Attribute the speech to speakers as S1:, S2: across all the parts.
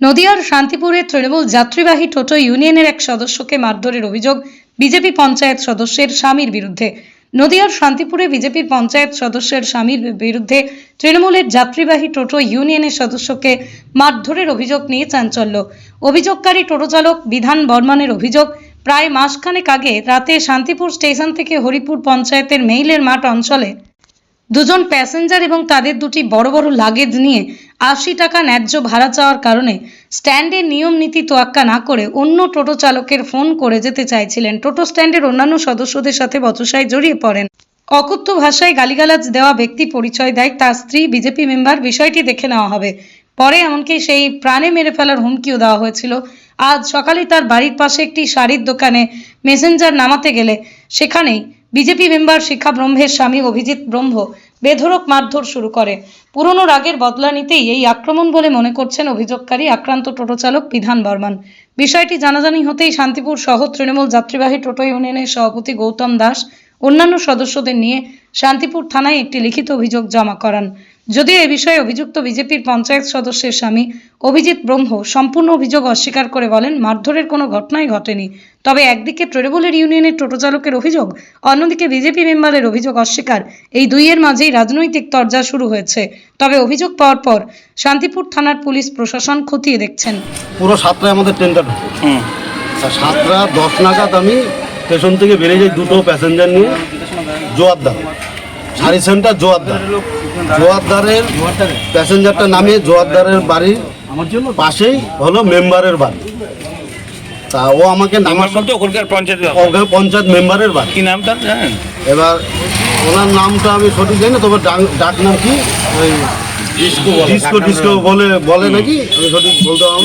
S1: নদিয়ার শান্তিপুরে তৃণমূল যাত্রীবাহী টোটো ইউনিয়নের এক সদস্যকে মারধরের অভিযোগ বিজেপি পঞ্চায়েত সদস্যের স্বামীর বিরুদ্ধে। নদিয়ার শান্তিপুরে বিজেপি পঞ্চায়েত সদস্যের স্বামীর বিরুদ্ধে তৃণমূলের যাত্রীবাহী টোটো ইউনিয়নের সদস্যকে মারধরের অভিযোগ নিয়ে চাঞ্চল্য। অভিযোগকারী টোটো চালক বিধান বর্মানের অভিযোগ, প্রায় মাসখানেক আগে রাতে শান্তিপুর স্টেশন থেকে হরিপুর পঞ্চায়েতের মেইলের মাঠ অঞ্চলে দুজন প্যাসেঞ্জার এবং তাদের দুটি বড় বড় লাগেজ নিয়ে আশি টাকা ন্যায্য ভাড়া চাওয়ার কারণে স্ট্যান্ডের নিয়ম নীতি তোয়াক্কা না করে অন্য টোটো চালকের ফোন করে যেতে চাইছিলেন। টোটো স্ট্যান্ডের অন্যান্য সদস্যদের সাথে বচসায় জড়িয়ে পড়েন। অকথ্য ভাষায় গালিগালাজ দেওয়া ব্যক্তি পরিচয় দেয়, তার স্ত্রী, বিজেপি মেম্বার, বিষয়টি দেখে নেওয়া হবে। পরে এমনকি সেই প্রাণে মেরে ফেলার হুমকিও দেওয়া হয়েছিল। আজ সকালে তার বাড়ির পাশে একটি শাড়ির দোকানে মেসেঞ্জার নামাতে গেলে সেখানেই বিজেপি মেম্বার শিক্ষা ব্রহ্মের স্বামী অভিজিৎ ব্রহ্ম বেধরক মারধর শুরু করে। পুরনো রাগের বদলা নিতেই এই আক্রমণ বলে মনে করছেন অভিযোগকারী আক্রান্ত টোটো চালক বিধান বর্মান। বিষয়টি জানাজানি হতেই শান্তিপুর শহর তৃণমূল যাত্রীবাহী টোটো ইউনিয়নের সভাপতি গৌতম দাস, অন্যান্য সদস্যদের নিয়ে শান্তিপুর থানায় একটি লিখিত অভিযোগ জমা করান। যদিও এ বিষয়ে অভিযুক্ত বিজেপির পঞ্চায়েত সদস্যের স্বামী অভিজিৎ ব্রহ্ম সম্পূর্ণ অভিযোগ অস্বীকার করে বলেন মারধরের কোনো ঘটনাই ঘটেনি। তবে একদিকে তৃণমূলের ইউনিয়নের টোটো চালকের অভিযোগ অন্যদিকে বিজেপি মেম্বারের অভিযোগ অস্বীকার। এই দুইয়ের মাঝেই রাজনৈতিক তরজা শুরু হয়েছে। তবে অভিযোগ পাওয়ার পর শান্তিপুর থানার পুলিশ প্রশাসন খতিয়ে দেখছেন।
S2: পুরো সাতটায় আমাদের ট্রেনটা ঢুকে। সাতটা দশ নাগাদ আমি স্টেশন থেকে বেরিয়ে যাই দুটো প্যাসেঞ্জার নিয়ে জোয়ারদার সারি সেন্টার জোয়ারদার জোয়ারদারের প্যাসেঞ্জারটা নামিয়ে জোয়ারদারের বাড়ির পাশেই হলো মেম্বারের বাড়ি। তা ও আমাকে নামার
S3: বলতে ওখানকার পঞ্চায়েত
S2: ওখানে পঞ্চায়েত মেম্বারের বাড়ি।
S3: কি নাম তার? জানেন?
S2: এবার ওনার নামটা আমি সঠিক জানি না তবে ডাক- ডাক নাম কি? ওই ডিস্কো ডিস্কো বলে বলে নাকি? আমি সঠিক বলতে পারব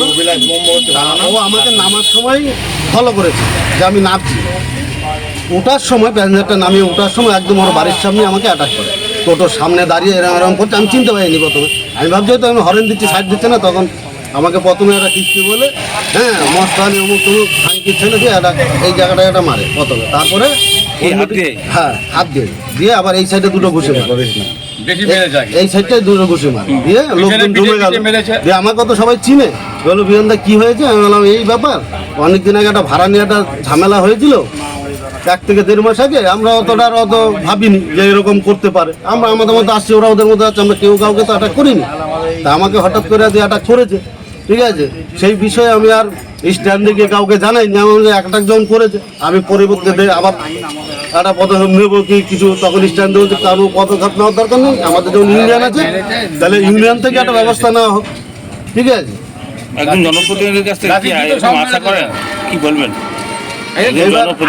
S2: না। ও আমাকে নামার সময় ফলো করেছে যে আমি নামছি। ওঠার সময় প্যাসেঞ্জারটা নামিয়ে ওঠার সময় একদম ওর বাড়ির সামনে আমাকে অ্যাটাক করে। টোটোর সামনে দাঁড়িয়ে এরকম এরকম করছে আমি চিনতে পারিনি প্রথমে। আমি ভাবছি হয়তো আমি হরেন দিচ্ছি সাইড দিচ্ছে না তখন আমাকে প্রথমে একটা কিস্তি বলে হ্যাঁ মস্তানি অমুক তমুক খানকি ছেলে দিয়ে একটা এই জায়গাটায় একটা মারে প্রথমে। তারপরে? হ্যাঁ হাত দিয়ে। দিয়ে আবার এই সাইডে দুটো ঘুষে মারে। এই সাইডটাই দুটো ঘুষি মার। দিয়ে লোকজন জমে গেল। দিয়ে আমাকে তো সবাই চিনে। বলল বিরন্দা কি হয়েছে? আমি বললাম এই ব্যাপার। অনেকদিন আগে একটা ভাড়া নিয়ে একটা ঝামেলা হয়েছিল। এক থেকে দেড় মাস আগে আমরা অতটা আর অত ভাবিনি যে এরকম করতে পারে। আমরা আমাদের মধ্যে আসছি ওরা ওদের মধ্যে আছে আমরা কেউ কাউকে তো অ্যাটাক করিনি। তা আমাকে হঠাৎ করে দিয়ে অ্যাটাক করেছে ঠিক আছে? সেই বিষয়ে আমি আর স্ট্যান্ডে গিয়ে কাউকে জানাইনি আমি বললাম একটা জন করেছে আমি পরিবর্তে আবার একটা পদক্ষেপ নেব কি কিছু তখন স্ট্যান্ডে বলছে কারও পদক্ষেপ নেওয়ার দরকার নেই আমাদের যখন ইউনিয়ন আছে তাহলে ইউনিয়ন থেকে একটা ব্যবস্থা নেওয়া হোক ঠিক আছে?
S3: একজন জনপ্রতিনিধির কাছ থেকে কি আশা করেন? কি বলবেন?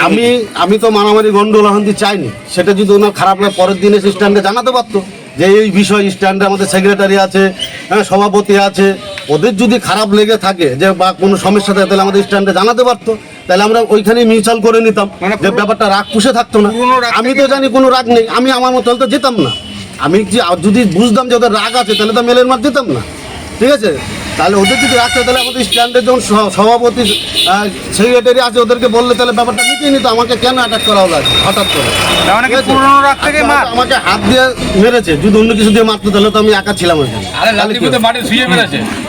S2: আমি আমি তো মারামারি গন্ডোল হান্তি চাইনি। সেটা যদি ওনার খারাপ লাগে পরের দিন স্ট্যান্ডে জানাতে পারতো যে এই বিষয় স্ট্যান্ডে আমাদের সেক্রেটারি আছে হ্যাঁ সভাপতি আছে। ওদের যদি খারাপ লেগে থাকে যে বা কোনো সমস্যা থাকে তাহলে আমাদের স্ট্যান্ডে জানাতে পারতো। তাহলে আমরা ওইখানে মিউচুয়াল করে নিতাম যে ব্যাপারটা রাগ পুষে থাকতো না। আমি তো জানি কোনো রাগ নেই। আমি আমার মতো তো যেতাম না। আমি যদি বুঝতাম যে ওদের রাগ আছে তাহলে তো মেলের মাঠ যেতাম না। ঠিক আছে? তাহলে ওদের যদি রাখতে তাহলে আমাদের স্ট্যান্ডের যখন সভাপতি সেক্রেটারি আছে ওদেরকে বললে তাহলে ব্যাপারটা মিটিয়ে নিত। আমাকে কেন অ্যাটাক করা হলো হঠাৎ করে?
S4: মানে?
S2: আমাকে হাত দিয়ে মেরেছে। যদি অন্য কিছু দিয়ে মারতো তাহলে তো আমি একা ছিলাম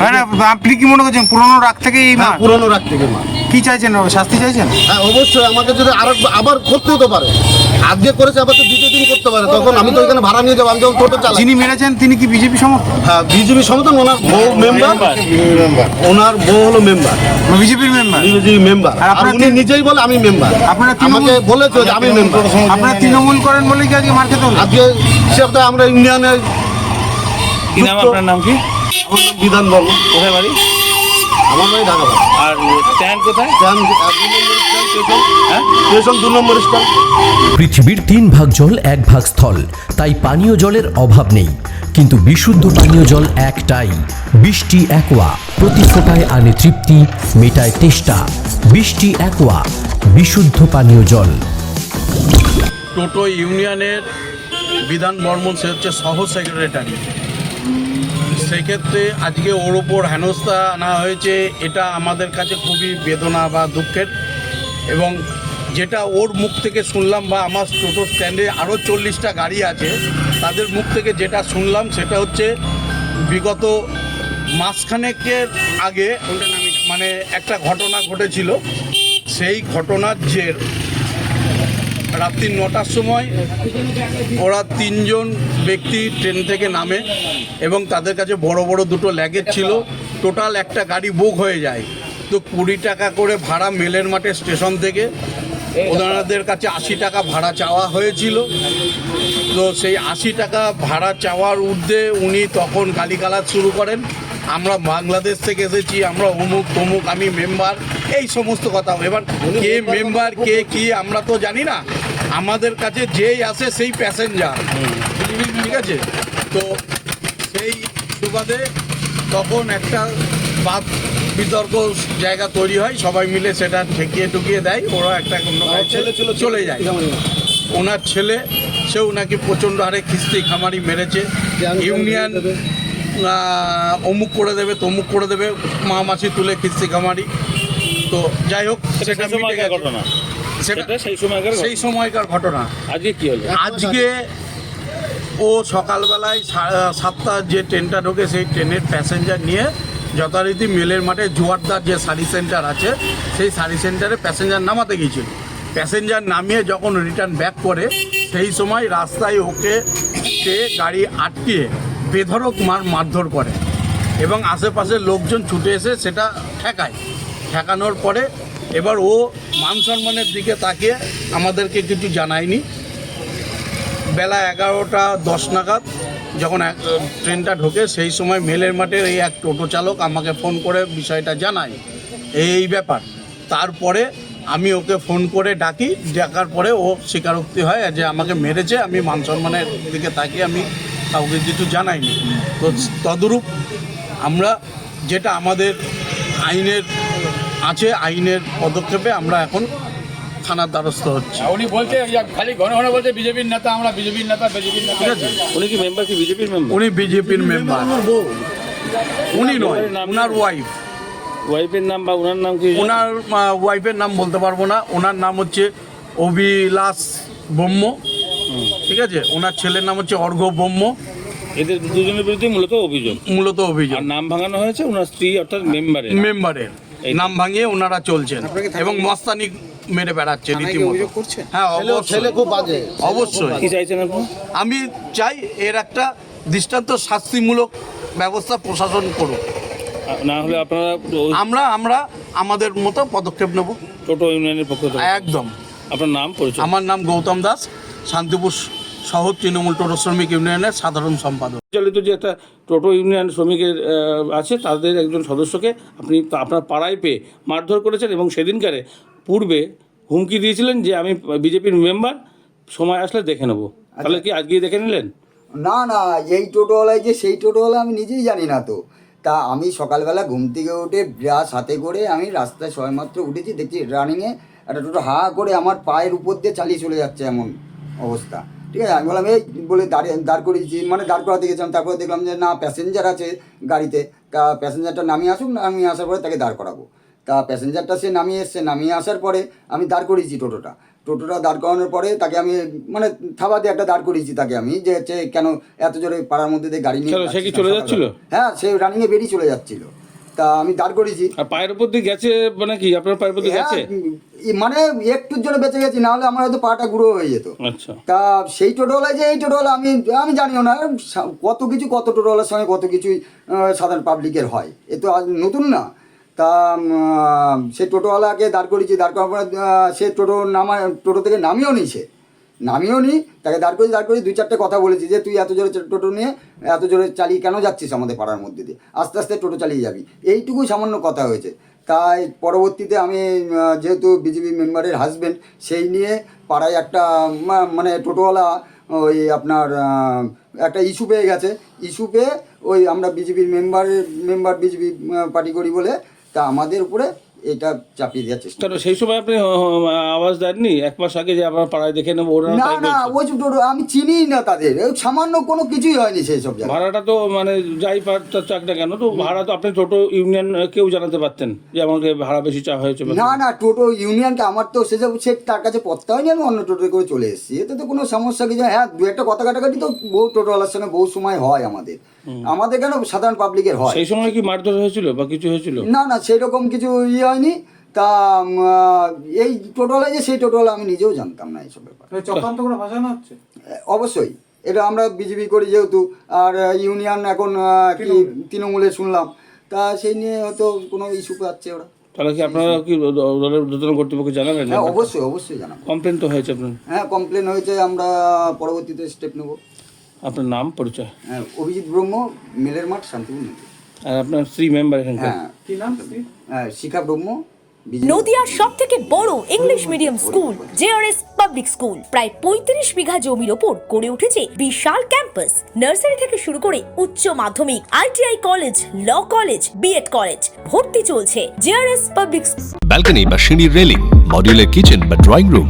S4: হ্যাঁ আপনি কি মনে করছেন পুরনো রাগ থেকে
S2: পুরনো রাগ থেকে মার।
S4: কি চাইছেন শাস্তি চাইছেন?
S2: হ্যাঁ অবশ্যই আমাকে যদি আরও আবার করতে হতে পারে। আজকে করেছে আবার তো দ্বিতীয় দিন করতে পারে। তখন আমি তো ওইখানে ভাড়া নিয়ে যাব আমি যখন টোটো চালাই।
S4: যিনি মেরেছেন তিনি কি বিজেপি সমর্থক?
S2: হ্যাঁ বিজেপি সমর্থন ওনার বউ মেম্বার ওনার বউ হলো মেম্বার
S4: বিজেপির মেম্বার
S2: বিজেপি মেম্বার
S4: আর
S2: উনি নিজেই বলে আমি মেম্বার
S4: আপনারা
S2: আমাকে বলেছে যে আমি মেম্বার
S4: আপনারা তৃণমূল করেন বলে কি আজকে মার খেতে হলো?
S2: আজকে সেটা আমরা ইউনিয়নে
S3: কি নাম আপনার নাম কি?
S2: বিধান বর্মন
S3: কোথায় বাড়ি?
S2: আমার বাড়ি ঢাকা। বাড়ি।
S3: আর স্ট্যান্ড কোথায়। হ্যাঁ?
S2: স্টেশন দু নম্বর স্ট্যান্ড
S5: পৃথিবীর তিন ভাগ জল এক ভাগ স্থল। তাই পানীয় জলের অভাব নেই। কিন্তু বিশুদ্ধ পানীয় জল একটাই। বৃষ্টি একোয়া। প্রতি ফোটায় আনে তৃপ্তি মেটায় তেষ্টা। বৃষ্টি একোয়া। বিশুদ্ধ পানীয় জল।
S6: টোটো ইউনিয়নের বিধান বর্মন সে হচ্ছে সহ সেক্রেটারি সেক্ষেত্রে আজকে ওর ওপর হেনস্থা আনা হয়েছে, এটা আমাদের কাছে খুবই বেদনা বা দুঃখের। এবং যেটা ওর মুখ থেকে শুনলাম বা আমার টোটো স্ট্যান্ডে আরও চল্লিশটা গাড়ি আছে, তাদের মুখ থেকে যেটা শুনলাম সেটা হচ্ছে বিগত মাসখানেকের আগে মানে একটা ঘটনা ঘটেছিল। সেই ঘটনার জের রাত্রি নটার সময় ওরা তিনজন ব্যক্তি ট্রেন থেকে নামে এবং তাদের কাছে বড় বড় দুটো ল্যাগেজ ছিল। টোটাল একটা গাড়ি বুক হয়ে যায়। তো কুড়ি টাকা করে ভাড়া মেলের মাঠে স্টেশন থেকে। ওনাদের কাছে আশি টাকা ভাড়া চাওয়া হয়েছিল। তো সেই আশি টাকা ভাড়া চাওয়ার ঊর্ধ্বে উনি তখন গালিগালাজ শুরু করেন। আমরা বাংলাদেশ থেকে এসেছি আমরা অমুক তমুক আমি মেম্বার এই সমস্ত কথা। এবার কে মেম্বার কে কি আমরা তো জানি না। আমাদের কাছে যেই আসে সেই প্যাসেঞ্জার ঠিক আছে? তো সেই সুবাদে তখন একটা বাদ বিতর্ক জায়গা তৈরি হয় সবাই মিলে সেটা ঠেকিয়ে টুকিয়ে দেয় ওরা একটা অন্য ছেলে চলে যায়। ওনার ছেলে সে ওনাকে প্রচণ্ড হারে খিস্তি খামারি মেরেছে। ইউনিয়ন অমুক করে দেবে তমুক করে দেবে মা মাসি তুলে খিস্তি খামারি। তো যাই হোক
S3: সেটা
S6: মিটে
S3: ঘটনা।
S6: সেটা
S3: সেই সময়কার
S6: সেই সময়কার ঘটনা।
S3: আজকে কি হলো?
S6: আজকে ও সকালবেলায় সা- সাতটার যে ট্রেনটা ঢোকে সেই ট্রেনের প্যাসেঞ্জার নিয়ে যথারীতি মেলের মাঠে জোয়ারদার যে সার্ভিস সেন্টার আছে সেই সার্ভিস সেন্টারে প্যাসেঞ্জার নামাতে গিয়েছিল। প্যাসেঞ্জার নামিয়ে যখন রিটার্ন ব্যাক করে সেই সময় রাস্তায় ওকে সে গাড়ি আটকিয়ে বেধরক মার মারধর করে। এবং আশেপাশের লোকজন ছুটে এসে সেটা ঠেকায়। ঠেকানোর পরে এবার ও মান সম্মানের দিকে তাকিয়ে আমাদেরকে কিছু জানায়নি। বেলা এগারোটা দশ নাগাদ যখন এক- ট্রেনটা ঢোকে, সেই সময় মেলের মাঠের এই এক টোটো চালক আমাকে ফোন করে বিষয়টা জানায়। এই ব্যাপার। তারপরে আমি ওকে ফোন করে ডাকি। ডাকার পরে ও স্বীকারোক্তি হয় যে আমাকে মেরেছে। আমি মান সম্মানের দিকে তাকিয়ে আমি কাউকে কিছু জানাইনি। তো তদরূপ আমরা যেটা আমাদের আইনের আছে আইনের পদক্ষেপে আমরা এখন থানার দ্বারস্থ হচ্ছি।
S7: উনি বলছে যে খালি ঘন ঘন বলছে বিজেপির নেতা আমরা বিজেপির নেতা বিজেপির নেতা।
S6: ঠিক আছে।
S3: উনি কি মেম্বার কি? বিজেপির মেম্বার
S6: উনি বিজেপির মেম্বার উনি নয় ওনার ওয়াইফ
S3: ওয়াইফের নাম বা ওনার নাম কি?
S6: ওনার ওয়াইফের নাম বলতে পারব না। ওনার নাম হচ্ছে অভিলাষ ব্রহ্ম। ঠিক আছে? ওনার ছেলের নাম হচ্ছে অর্ঘ ব্রহ্ম।
S3: এদের দুজনের বিরুদ্ধে মূলত অভিযোগ।
S6: মূলত অভিযোগ।
S3: আর নাম ভাঙানো হয়েছে ওনার স্ত্রী অর্থাৎ মেম্বারের।
S6: মেম্বারের।
S3: এই-
S6: নাম ভাঙিয়ে ওনারা চলছেন এবং মস্তানি মেরে বেড়াচ্ছে রীতিমতো। হ্যাঁ
S2: ছেলে
S6: অবশ্যই।
S2: খুব বাজে।
S6: অবশ্যই।
S3: কি চাইছেন
S6: আমি চাই এর একটা দৃষ্টান্ত শাস্তিমূলক ব্যবস্থা প্রশাসন করুক।
S3: না হলে আপনারা
S6: আমরা আমরা আমাদের মতো পদক্ষেপ নেব।
S3: টোটো ইউনিয়নের পক্ষ থেকে।
S6: একদম।
S3: আপনার নাম পরিচয়।
S6: আমার নাম গৌতম দাস। শান্তিপুর শহর তৃণমূল টোটো শ্রমিক ইউনিয়নের সাধারণ সম্পাদক।
S3: চালিত যে একটা টোটো ইউনিয়ন শ্রমিকের আছে তাদের একজন সদস্যকে আপনি আপনার পাড়ায় পেয়ে মারধর করেছেন এবং সেদিনকারে পূর্বে হুমকি দিয়েছিলেন যে আমি বিজেপির মেম্বার সময় আসলে দেখে নেব। তাহলে কি আজকেই দেখে নিলেন?
S8: না না এই টোটোওয়ালায় যে সেই টোটোওয়ালা আমি নিজেই জানি না তো। তা আমি সকালবেলা ঘুম থেকে উঠে ব্রাশ হাতে করে আমি রাস্তায় সবেমাত্র উঠেছি দেখছি রানিংয়ে একটা টোটো হা করে আমার পায়ের উপর দিয়ে চালিয়ে চলে যাচ্ছে এমন। অবস্থা। ঠিক আছে আমি বললাম এই বলে দাঁড়িয়ে দাঁড় করিয়েছি মানে দাঁড় করাতে গেছিলাম তারপরে দেখলাম যে না প্যাসেঞ্জার আছে গাড়িতে। তা প্যাসেঞ্জারটা নামিয়ে আসুক নামিয়ে আসার পরে তাকে দাঁড় করাবো। তা প্যাসেঞ্জারটা সে নামিয়ে এসছে নামিয়ে আসার পরে আমি দাঁড় করিয়েছি টোটোটা। টোটোটা দাঁড় করানোর পরে তাকে আমি মানে থাবা দিয়ে একটা দাঁড় করিয়েছি তাকে আমি যে হচ্ছে কেন এত জোরে পাড়ার মধ্যে দিয়ে গাড়ি নিয়ে? হ্যাঁ সে রানিংয়ে বেরিয়ে চলে যাচ্ছিল। তা আমি দাঁড় করিয়েছি।
S3: আর পায়ের উপর দিয়ে গেছে মানে কি? আপনার পায়ের উপর দিয়ে
S8: হ্যাঁ,
S3: গেছে?
S8: মানে একটুর জন্য বেঁচে গেছি নাহলে আমার হয়তো পাটা গুঁড়ো হয়ে যেত।
S3: আচ্ছা।
S8: তা সেই টোটোওয়ালা যে এই টোটোওয়ালা আমি আমি জানিও না কত কিছু কত টোটোওয়ালার সঙ্গে কত কিছুই সাধারণ পাবলিকের হয়। এ তো নতুন না। তা সে টোটোওয়ালাকে দাঁড় করিয়েছি দাঁড় করার পরে সে টোটো নামা টোটো থেকে নামিয়েও নি সে। নামিয়েও নি, তাকে দাঁড় করেছি দাঁড় করেছি দুই চারটে কথা বলেছি যে তুই এত জোরে টোটো নিয়ে, এত জোরে চালিয়ে কেন যাচ্ছিস আমাদের পাড়ার মধ্যে দিয়ে? আস্তে আস্তে টোটো চালিয়ে যাবি। এইটুকুই সামান্য কথা হয়েছে। তাই পরবর্তীতে আমি যেহেতু বিজেপি মেম্বারের হাজব্যান্ড সেই নিয়ে পাড়ায় একটা মানে টোটোওয়ালা ওই আপনার একটা ইস্যু পেয়ে গেছে। ইস্যু পেয়ে ওই আমরা বিজেপির মেম্বারের মেম্বার বিজেপি পার্টি করি বলে, তা আমাদের উপরে এটা চাপিয়ে দেওয়ার চেষ্টা
S3: কেন? সেই সময় আপনি আওয়াজ দেননি? এক মাস আগে যে আপনার পাড়ায় দেখে নেব ওরা
S8: না না। ওই আমি চিনি না তাদের। সামান্য কোনো কিছুই হয়নি সেই সব
S3: ভাড়াটা তো মানে যাই চাক না কেন তো ভাড়া তো আপনি টোটো ইউনিয়ন কেউ জানাতে পারতেন যে আমাকে ভাড়া বেশি চা হয়েছে
S8: না না টোটো ইউনিয়নটা আমার তো সেসব সে তার কাছে পড়তে হয়নি আমি অন্য টোটো করে চলে এসেছি। এতে তো কোনো সমস্যা কিছু হ্যাঁ দু একটা কথা কাটাকাটি তো বহু টোটোওয়ালার সঙ্গে বহু সময় হয় আমাদের। আমাদের কেন সাধারণ পাবলিকের হয়?
S3: সেই সময় কি মারধর হয়েছিল বা কিছু হয়েছিল?
S8: না না সেই রকম কিছু ইয়ে হয়নি। তা এই টোটোলা যে সেই টোটোলা আমি নিজেও জানতাম না এইসব ব্যাপার।
S4: চক্রান্ত করে ভাসানো হচ্ছে?
S8: অবশ্যই। এটা আমরা বিজেপি করি যেহেতু আর ইউনিয়ন এখন কি তৃণমূলে শুনলাম। তা সেই নিয়ে হয়তো কোনো ইস্যু পাচ্ছে ওরা।
S3: তাহলে কি আপনারা কি দলের ঊর্ধ্বতন কর্তৃপক্ষকে জানাবেন?
S8: হ্যাঁ অবশ্যই অবশ্যই জানাব।
S3: কমপ্লেন তো হয়েছে আপনার।
S8: হ্যাঁ কমপ্লেন হয়েছে আমরা পরবর্তীতে স্টেপ নেব।
S3: আপনার নাম পরিচয়?
S8: হ্যাঁ অভিজিৎ ব্রহ্ম মেলের মাঠ শান্তিপুর
S3: আর আপনার স্ত্রী মেম্বার এখানকার?
S8: হ্যাঁ।
S4: কি নাম
S8: হ্যাঁ শিখা ব্রহ্ম
S9: নদিয়ার সব থেকে বড় English medium school JRS public school প্রায় পঁয়ত্রিশ বিঘা জমির ওপর গড়ে উঠেছে বিশাল ক্যাম্পাস নার্সারি থেকে শুরু করে উচ্চ মাধ্যমিক ITI college law college BEd college ভর্তি চলছে জেআরএস পাবলিক
S5: ব্যালকনি বা সিঁড়ির রেলিং মডিউলার কিচেন বা ড্রয়িং রুম